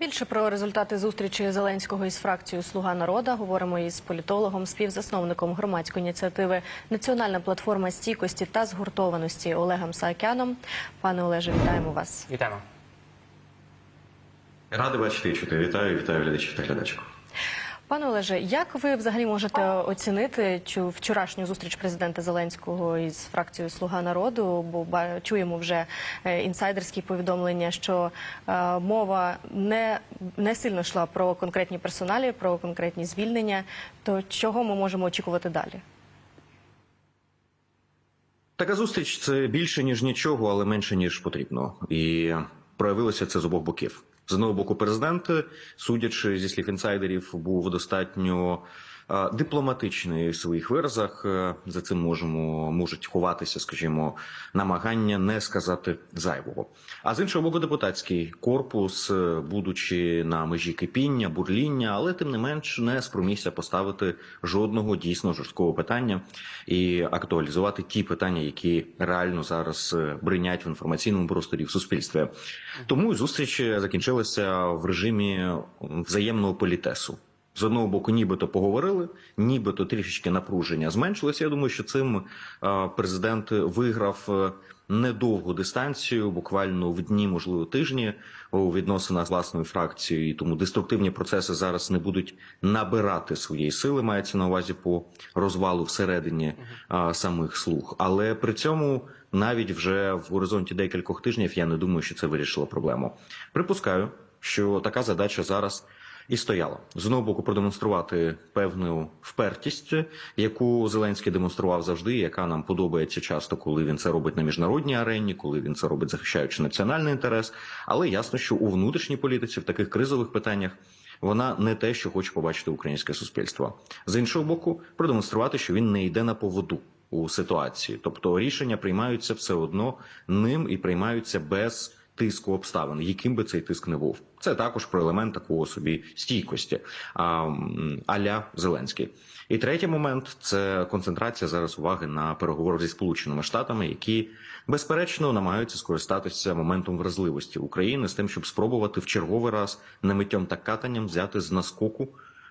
Більше про результати зустрічі Зеленського із фракцією Слуга народа говоримо із політологом, співзасновником громадської ініціативи Національна платформа стійкості та згуртованості Олегом Саакяном. Пане Олеже, вітаємо вас. Вітаємо. Радий бачити і чути. Вітаю, вітаю глядачів та глядачок. Пане Олеже, як ви взагалі можете оцінити цю вчорашню зустріч президента Зеленського із фракцією Слуга народу? Бо чуємо вже е, інсайдерські повідомлення, що е, мова не, не сильно йшла про конкретні персоналі, про конкретні звільнення. То чого ми можемо очікувати далі? Така зустріч це більше ніж нічого, але менше ніж потрібно. І проявилося це з обох боків. З одного боку, президент, судячи зі слів інсайдерів, був достатньо дипломатичний в своїх виразах. Е, За цим можемо можуть ховатися, скажімо, намагання не сказати зайвого. А з іншого боку, депутатський корпус, е, будучи на межі кипіння, бурління, але тим не менш не спромігся поставити жодного дійсно жорсткого питання і актуалізувати ті питання, які реально зараз е, бринять в інформаційному просторі в суспільстві. Тому зустріч закінчилася в режимі взаємного політесу. З одного боку, нібито поговорили, нібито трішечки напруження зменшилося. Я думаю, що цим е, президент виграв е, недовгу дистанцію, буквально в дні, можливо, тижні у відносинах з власною фракцією. І тому деструктивні процеси зараз не будуть набирати своєї сили. Мається на увазі по розвалу всередині е, самих слуг. Але при цьому навіть вже в горизонті декількох тижнів я не думаю, що це вирішило проблему. Припускаю, що така задача зараз і стояла з одного боку продемонструвати певну впертість, яку Зеленський демонстрував завжди, яка нам подобається часто, коли він це робить на міжнародній арені, коли він це робить захищаючи національний інтерес. Але ясно, що у внутрішній політиці в таких кризових питаннях. Вона не те, що хоче побачити українське суспільство. З іншого боку, продемонструвати, що він не йде на поводу у ситуації, тобто рішення приймаються все одно ним і приймаються без тиску обставин, яким би цей тиск не був. Це також про елемент такого собі стійкості, аля Зеленський. І третій момент це концентрація зараз уваги на переговорах зі Сполученими Штатами, які безперечно намагаються скористатися моментом вразливості України з тим, щоб спробувати в черговий раз не та катанням взяти з наскоку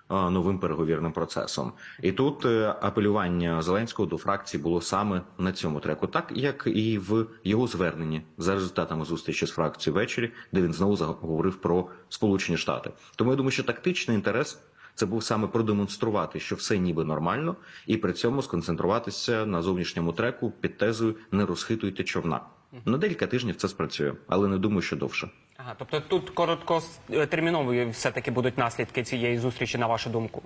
новим переговірним процесом. І тут е, апелювання Зеленського до фракції було саме на цьому треку, так як і в його зверненні за результатами зустрічі з фракцією ввечері, де він знову заговорив про Сполучені Штати. Тому я думаю, що тактичний інтерес. Це був саме продемонструвати, що все ніби нормально, і при цьому сконцентруватися на зовнішньому треку під тезою не розхитуйте човна. На декілька тижнів це спрацює, але не думаю, що довше. Ага, тобто тут короткотермінові все-таки будуть наслідки цієї зустрічі, на вашу думку.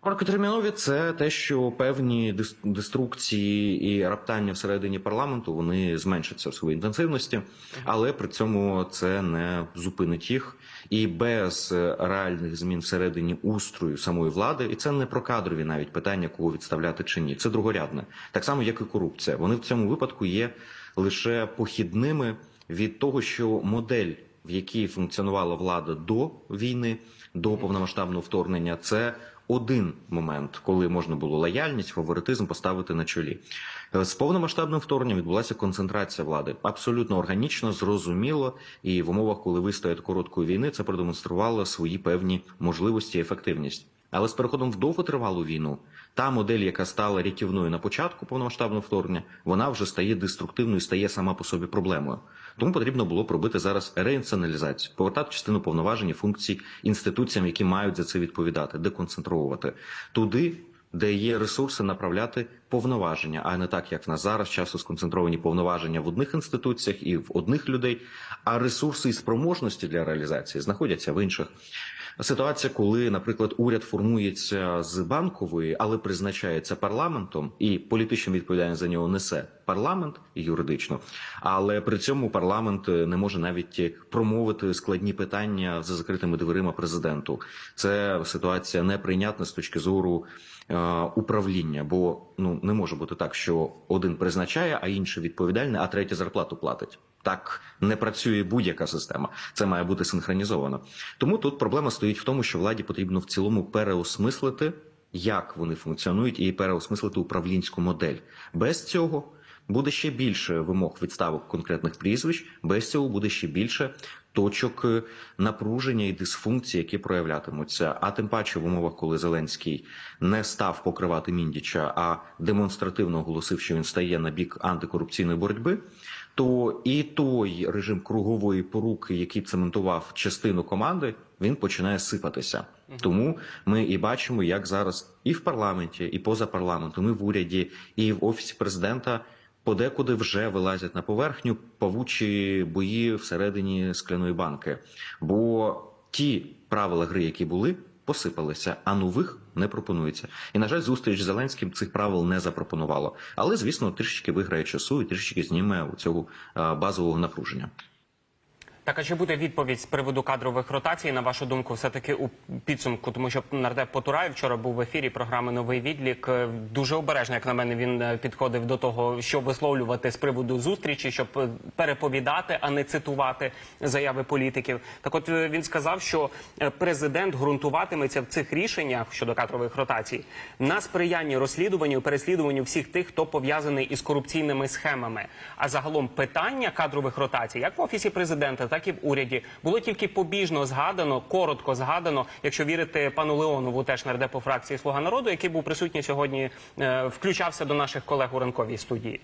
Короткотермінові це те, що певні деструкції і раптання всередині парламенту вони зменшаться в своїй інтенсивності, але при цьому це не зупинить їх. І без е, реальних змін всередині устрою самої влади, і це не про кадрові навіть питання, кого відставляти чи ні. Це другорядне, так само як і корупція. Вони в цьому випадку є лише похідними від того, що модель, в якій функціонувала влада до війни, до повномасштабного вторгнення, це один момент, коли можна було лояльність, фаворитизм поставити на чолі. Е, З повномасштабним вторгненням відбулася концентрація влади абсолютно органічно, зрозуміло, і в умовах, коли вистоять короткої війни, це продемонструвало свої певні можливості і ефективність. Але з переходом в довготривалу війну та модель, яка стала рятівною на початку повномасштабного вторгнення, вона вже стає деструктивною, стає сама по собі проблемою. Тому потрібно було пробити зараз реінціоналізацію, повертати частину повноважень і функцій інституціям, які мають за це відповідати, деконцентровувати туди, де є ресурси направляти повноваження, а не так, як в нас зараз часто сконцентровані повноваження в одних інституціях і в одних людей, а ресурси і спроможності для реалізації знаходяться в інших. Ситуація, коли, наприклад, уряд формується з банкової, але призначається парламентом, і політичну відповідальність за нього несе парламент юридично, але при цьому парламент е, не може навіть промовити складні питання за закритими дверима президенту. Це ситуація неприйнятна з точки зору е, управління, бо ну не може бути так, що один призначає, а інший відповідальний, а третій зарплату платить. Так не працює будь-яка система. Це має бути синхронізовано. Тому тут проблема стоїть в тому, що владі потрібно в цілому переосмислити, як вони функціонують, і переосмислити управлінську модель. Без цього буде ще більше вимог відставок конкретних прізвищ. Без цього буде ще більше точок е, напруження і дисфункції, які проявлятимуться. А тим паче в умовах, коли Зеленський не став покривати Міндіча, а демонстративно оголосив, що він стає на бік антикорупційної боротьби. То і той режим кругової поруки, який цементував частину команди, він починає сипатися. Тому ми і бачимо, як зараз і в парламенті, і поза парламентом, і в уряді, і в офісі президента подекуди вже вилазять на поверхню павучі бої всередині скляної банки. Бо ті правила гри, які були, посипалися, а нових не пропонується. І на жаль, зустріч з Зеленським цих правил не запропонувало. Але звісно, трішечки виграє часу і трішечки зніме у цього базового напруження. Так, а чи буде відповідь з приводу кадрових ротацій, на вашу думку, все-таки у підсумку? Тому що нардеп Потураєв вчора був в ефірі програми Новий відлік. Е, Дуже обережно, як на мене, він е, підходив до того, що висловлювати з приводу зустрічі, щоб е, переповідати, а не цитувати заяви політиків. Так, от він сказав, що президент ґрунтуватиметься в цих рішеннях щодо кадрових ротацій на сприянні розслідуванню, переслідуванню всіх тих, хто пов'язаний із корупційними схемами. А загалом питання кадрових ротацій, як в офісі президента, так і в уряді, було тільки побіжно згадано, коротко згадано, якщо вірити пану Леонову, теж нардепу фракції Слуга народу, який був присутній сьогодні, е, включався до наших колег у ранковій студії.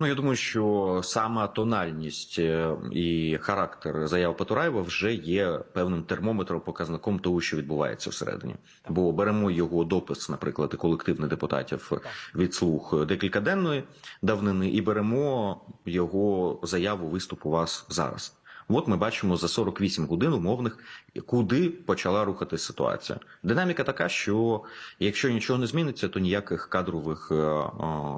Ну, я думаю, що сама тональність е, і характер заяв Патураєва вже є певним термометром, показником того, що відбувається всередині. Бо беремо його допис, наприклад, колективних депутатів від слуг декількаденної давнини, і беремо його заяву виступ у вас зараз. От ми бачимо за 48 годин умовних, куди почала рухатись ситуація. Динаміка така, що якщо нічого не зміниться, то ніяких кадрових е, е,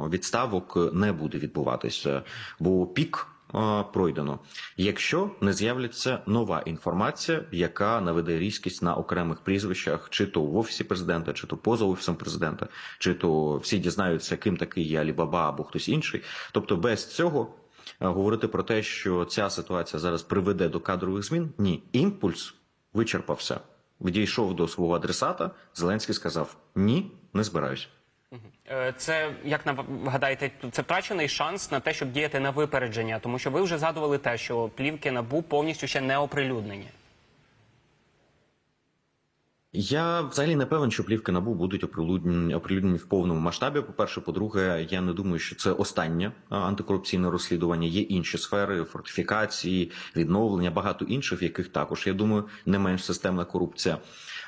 відставок не буде відбуватися, бо пік е, пройдено. Якщо не з'являться нова інформація, яка наведе різкість на окремих прізвищах, чи то в офісі президента, чи то поза офісом президента, чи то всі дізнаються, ким такий є Алібаба або хтось інший. Тобто без цього. Е, говорити про те, що ця ситуація зараз приведе до кадрових змін. Ні, імпульс вичерпався. Відійшов до свого адресата. Зеленський сказав: ні, не збираюсь. Е, Це як на гадаєте, це втрачений шанс на те, щоб діяти на випередження, тому що ви вже згадували те, що плівки набу повністю ще не оприлюднені. Я взагалі не певен, що плівки набу будуть оприлюднені, оприлюднені в повному масштабі. По перше, по-друге, я не думаю, що це останнє антикорупційне розслідування. Є інші сфери фортифікації, відновлення, багато інших, яких також я думаю, не менш системна корупція.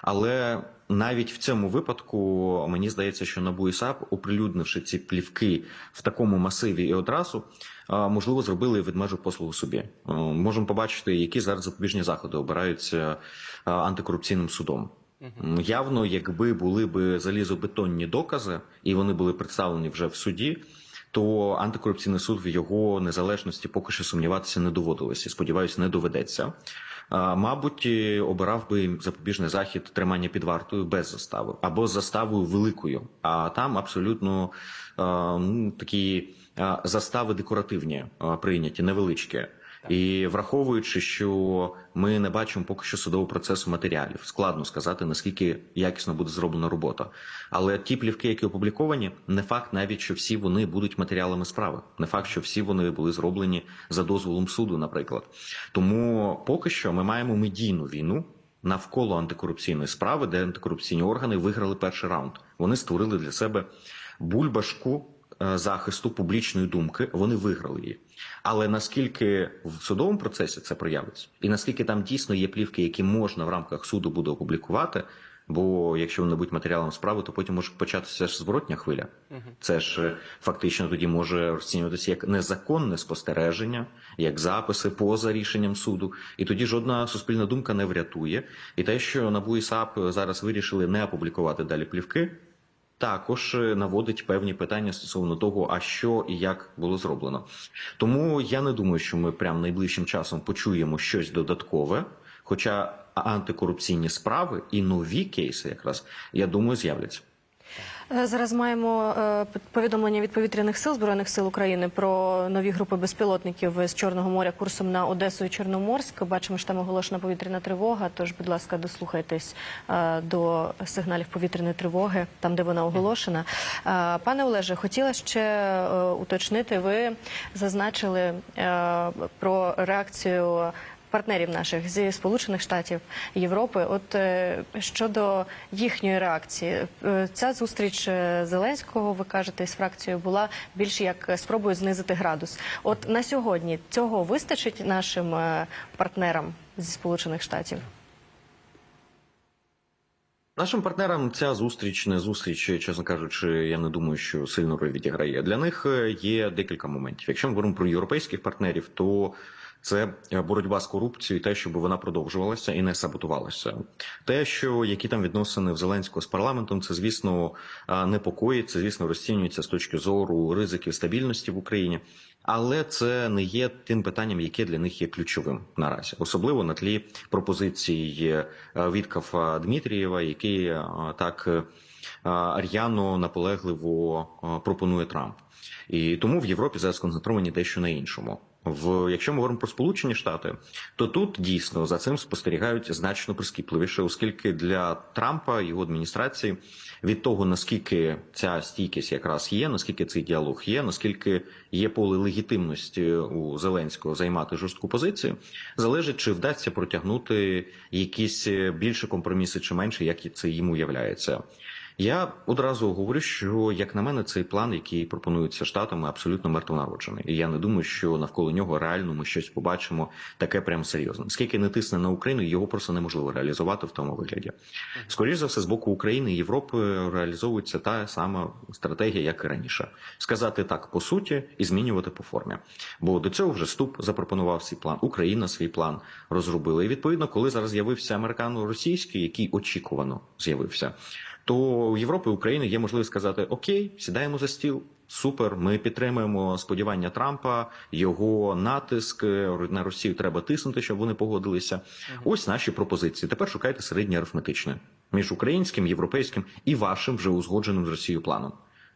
Але навіть в цьому випадку мені здається, що НАБУ і САП, оприлюднивши ці плівки в такому масиві і одразу, можливо, зробили від межу послугу собі. Можемо побачити, які зараз запобіжні заходи обираються антикорупційним судом. Явно, якби були б залізобетонні докази, і вони були представлені вже в суді, то антикорупційний суд в його незалежності поки що сумніватися не доводилось. І сподіваюся, не доведеться. Мабуть, обирав би запобіжний захід тримання під вартою без застави або з заставою великою. А там абсолютно ну, такі застави декоративні прийняті, невеличкі. І враховуючи, що ми не бачимо поки що судового процесу матеріалів, складно сказати наскільки якісно буде зроблена робота. Але ті плівки, які опубліковані, не факт навіть, що всі вони будуть матеріалами справи. Не факт, що всі вони були зроблені за дозволом суду, наприклад. Тому поки що ми маємо медійну війну. Навколо антикорупційної справи, де антикорупційні органи виграли перший раунд. Вони створили для себе бульбашку захисту публічної думки. Вони виграли її. Але наскільки в судовому процесі це проявиться, і наскільки там дійсно є плівки, які можна в рамках суду буде опублікувати. Бо якщо вони будуть матеріалом справи, то потім може початися ж зворотня хвиля. Це ж е, фактично тоді може розцінюватися як незаконне спостереження, як записи поза рішенням суду. І тоді жодна суспільна думка не врятує. І те, що НАБУ і САП зараз вирішили не опублікувати далі плівки, також е, наводить певні питання стосовно того, а що і як було зроблено. Тому я не думаю, що ми прям найближчим часом почуємо щось додаткове. Хоча антикорупційні справи і нові кейси, якраз я думаю, з'являться. Е, Зараз маємо е, повідомлення від повітряних сил збройних сил України про нові групи безпілотників з Чорного моря курсом на Одесу і Чорноморськ. Бачимо, що там оголошена повітряна тривога. Тож, будь ласка, дослухайтесь е, до сигналів повітряної тривоги, там де вона оголошена. Пане Олеже, хотіла ще уточнити. Ви зазначили про реакцію партнерів наших зі Сполучених Штатів Європи. От е, щодо їхньої реакції, е, ця зустріч е, Зеленського, ви кажете, з фракцією була більше як спробою знизити градус. От на сьогодні цього вистачить нашим партнерам зі Сполучених Штатів? Нашим партнерам ця зустріч не зустріч, чесно кажучи, я не думаю, що сильну роль відіграє. Для них є декілька моментів. Якщо ми говоримо про європейських партнерів, то це е, боротьба з корупцією, те, щоб вона продовжувалася і не саботувалася. Те, що які там відносини в Зеленського з парламентом, це звісно непокоїть, це звісно розцінюється з точки зору ризиків стабільності в Україні. Але це не є тим питанням, яке для них є ключовим наразі, особливо на тлі пропозицій е, Віткафа Дмитрієва, який е, так е, р'яно наполегливо пропонує Трамп. І тому в Європі зараз сконцентровані дещо на іншому. В якщо ми говоримо про Сполучені Штати, то тут дійсно за цим спостерігають значно прискіпливіше, оскільки для Трампа його адміністрації від того наскільки ця стійкість якраз є, наскільки цей діалог є, наскільки є поле легітимності у Зеленського займати жорстку позицію, залежить чи вдасться протягнути якісь більше компроміси чи менше, як це йому являється. Я одразу говорю, що як на мене, цей план, який пропонується штатами, абсолютно мертвонароджений. І я не думаю, що навколо нього реально ми щось побачимо таке прям серйозне. Скільки не тисне на Україну, його просто неможливо реалізувати в тому вигляді. Скоріше за все, з боку України і Європи реалізовується та сама стратегія, як і раніше: сказати так по суті і змінювати по формі. Бо до цього вже ступ запропонував свій план. Україна свій план розробила. І відповідно, коли зараз з'явився американо-російський, який очікувано з'явився то у Європи і України є можливість сказати: Окей, сідаємо за стіл. Супер, ми підтримуємо сподівання Трампа, його натиск на Росію треба тиснути, щоб вони погодилися. Ось наші пропозиції. Тепер шукайте середнє арифметичне між українським, європейським і вашим вже узгодженим з Росією планом.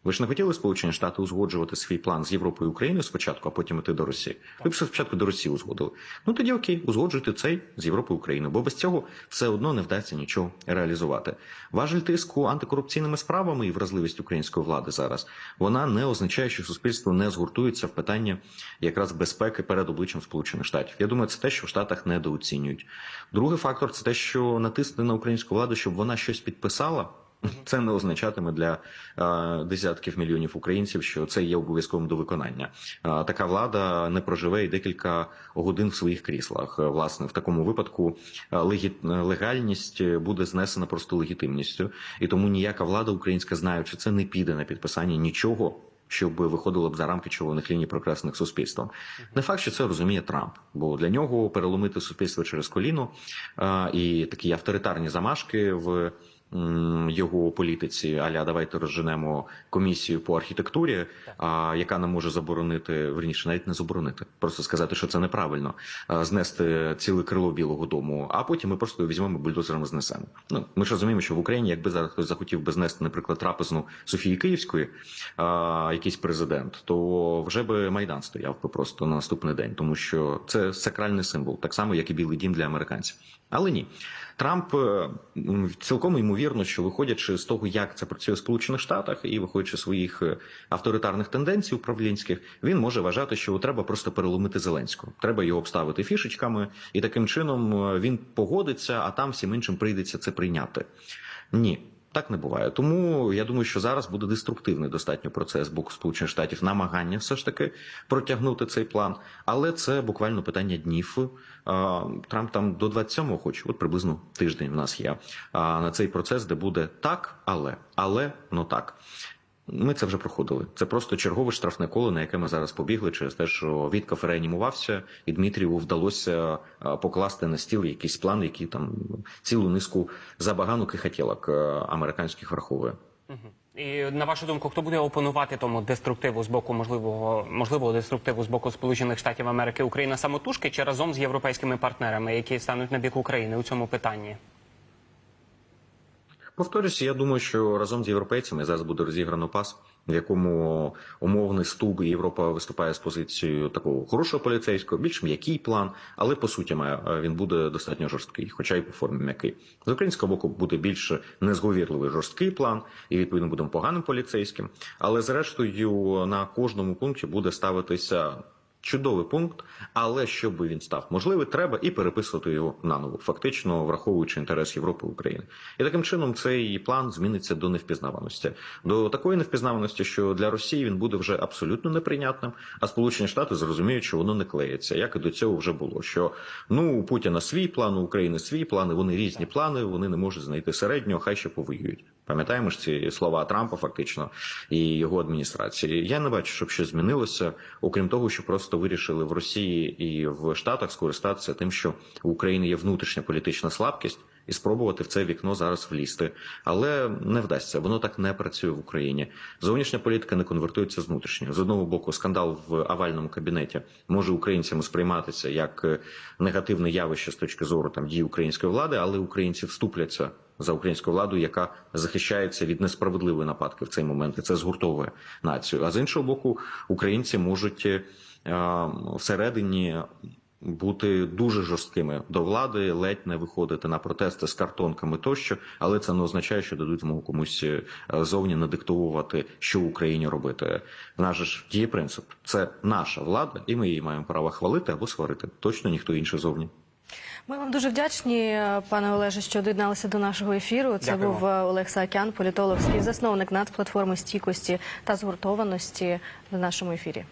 Ви ж не хотіли Сполучені Штати узгоджувати свій план з Європою і Україною спочатку, а потім іти до Росії. Ви б спочатку до Росії узгодили. Ну тоді окей, узгоджуйте цей з Європою і Україною, бо без цього все одно не вдасться нічого реалізувати. Важель тиску антикорупційними справами і вразливість української влади зараз вона не означає, що суспільство не згуртується в питання якраз безпеки перед обличчям Сполучених Штатів. Я думаю, це те, що в Штатах недооцінюють. Другий фактор це те, що натиснути на українську владу, щоб вона щось підписала. Це не означатиме для е, десятків мільйонів українців, що це є обов'язковим до виконання. Е, така влада не проживе і декілька годин в своїх кріслах. Е, Власне, в такому випадку е, легі- легальність буде знесена просто легітимністю, і тому ніяка влада українська, знаючи це, не піде на підписання нічого. Щоб виходило б за рамки червоних ліній прекрасних суспільством. Не факт, що це розуміє Трамп, бо для нього переломити суспільство через коліно е, і такі авторитарні замашки в його політиці, аля давайте розженемо комісію по архітектурі, а, яка не може заборонити, верніше, навіть не заборонити, просто сказати, що це неправильно, а, знести ціле крило Білого Дому, а потім ми просто візьмемо бульдозером і знесемо. Ну ми ж розуміємо, що в Україні, якби зараз хтось захотів би знести, наприклад, трапезну Софії Київської, а, якийсь президент, то вже би майдан стояв би просто на наступний день, тому що це сакральний символ, так само як і Білий Дім для американців. Але ні, Трамп е, цілком ймовірно, що виходячи з того, як це працює в Сполучених Штатах, і виходячи з своїх е, авторитарних тенденцій управлінських, він може вважати, що треба просто переломити Зеленського. Треба його обставити фішечками, і таким чином е, він погодиться, а там всім іншим прийдеться це прийняти. Ні. Так не буває. Тому я думаю, що зараз буде деструктивний достатньо процес боку Сполучених Штатів намагання все ж таки протягнути цей план. Але це буквально питання днів. Трамп там до 27-го хоче, от приблизно тиждень в нас є на цей процес, де буде так, але, але, ну так. Ми це вже проходили. Це просто чергове штрафне коло, на яке ми зараз побігли, через те, що Віткаф реанімувався, і Дмитрієву вдалося покласти на стіл якийсь план, який там цілу низку забаганок і хотілок американських враховує. І на вашу думку, хто буде опонувати тому деструктиву з боку можливого можливого деструктиву з боку Сполучених Штатів Америки Україна самотужки чи разом з європейськими партнерами, які стануть на бік України у цьому питанні? Повторюся, я думаю, що разом з європейцями зараз буде розіграно пас, в якому умовний ступ і Європа виступає з позицією такого хорошого поліцейського, більш м'який план, але по суті має е, він буде достатньо жорсткий, хоча й по формі м'який. З українського боку буде більш незговірливий жорсткий план, і відповідно будемо поганим поліцейським. Але зрештою на кожному пункті буде ставитися. Чудовий пункт, але щоб він став можливий, треба і переписувати його наново, фактично враховуючи інтерес Європи і України. І таким чином цей план зміниться до невпізнаваності, до такої невпізнаваності, що для Росії він буде вже абсолютно неприйнятним. А Сполучені Штати зрозуміють, що воно не клеїться, як і до цього вже було. Що ну у Путіна свій план, у України свій план, і вони різні плани, вони не можуть знайти середнього, хай ще повоюють. Пам'ятаємо ж ці слова Трампа, фактично, і його адміністрації. Я не бачу, щоб щось змінилося, окрім того, що просто вирішили в Росії і в Штатах скористатися тим, що в Україні є внутрішня політична слабкість. І спробувати в це вікно зараз влізти, але не вдасться. Воно так не працює в Україні. Зовнішня політика не конвертується з внутрішньою. З одного боку, скандал в авальному кабінеті може українцями сприйматися як е, негативне явище з точки зору там дій української влади, але українці вступляться за українську владу, яка захищається від несправедливої нападки в цей момент, і це згуртовує націю. А з іншого боку, українці можуть е, всередині бути дуже жорсткими до влади, ледь не виходити на протести з картонками тощо, але це не означає, що дадуть змогу комусь е, зовні надиктовувати, що в Україні робити. Же ж діє принцип: це наша влада, і ми її маємо право хвалити або сварити. Точно ніхто інший зовні. Ми вам дуже вдячні, пане Олеже, що доєдналися до нашого ефіру. Це Дякуємо. був е, Олег Саакян, політолог, співзасновник нацплатформи стійкості та згуртованості в нашому ефірі.